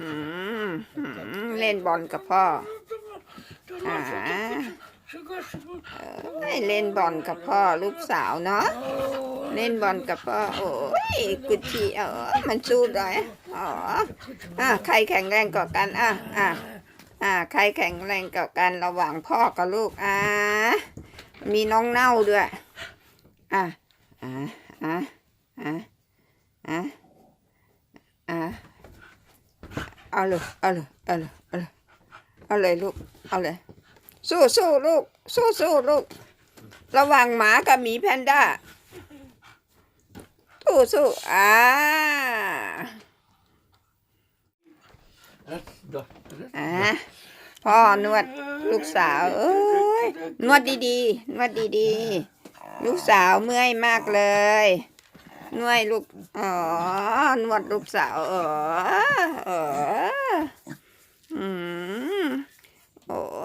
อืมเล่นบอลกับพ่ออ่าเอ้ยเล่นบอลกับพ่อลูกสาวเนาะเล่นบอลกับพ่อโอ้ยกุชีเออมันสู้ได้อ๋ออะใครแข็งแรงกว่ากันอะอะอะใครแข็งแรงกว่ากันระหว่างพ่อกับลูกอะมีน้องเน่าด้วยอะอะอะอะอะอะ เอาเลยเอาเลยเอาเลยเอาเลยเอาเลยลูกเอาเลยสู้สู้ลูก สู้สู้ลูก ระหว่างหมากับหมีแพนด้าสู้สู้อ่าอ่าพ่อนวดลูกสาวเอ้ยนวดดีๆนวดดีๆ ลูกสาวเมื่อยมากเลยนวดลูกอ๋อนวดลูกสาวอ๋อเออ